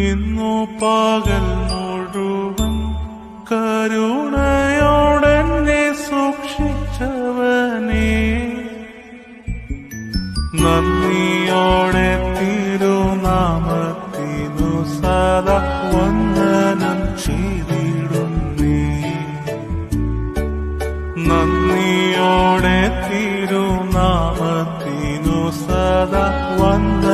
ഇന്നു പകൽ മുഴുവൻ കരുണയോ നന്ദിയോടെ തിരുനാമത്തിനു സദ വന്ദനം ചെയ്തിടും നീ നന്ദിയോടെ തിരുനാമത്തിനു സദ വന്ദ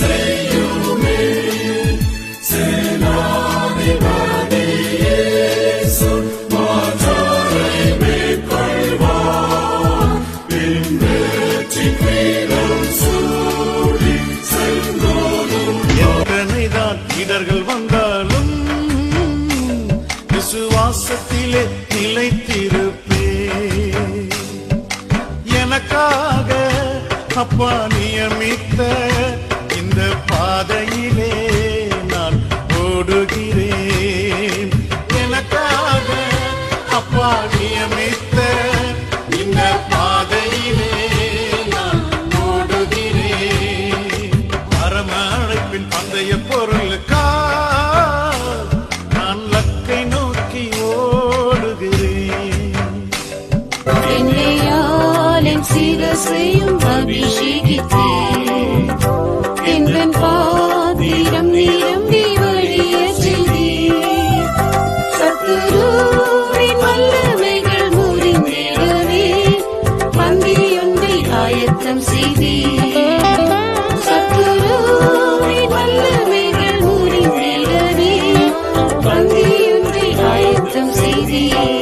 செய்யுமே சேனாதிபதி இயேசு மாற்றாரை மேற்கொள்வார் பின் வெற்றி வீரம் சூடி நிலைத்திருப்பே எனக்காக அப்பா நியமித்த நியமித்த இந்த பாதையிலே நான் ஓடுகிறேன் பரம அழைப்பின் பந்தய பொருளுக்கா நான் லக்கை நோக்கி ஓடுகிறேன் சிரசையும் அபிஷேகம் easy.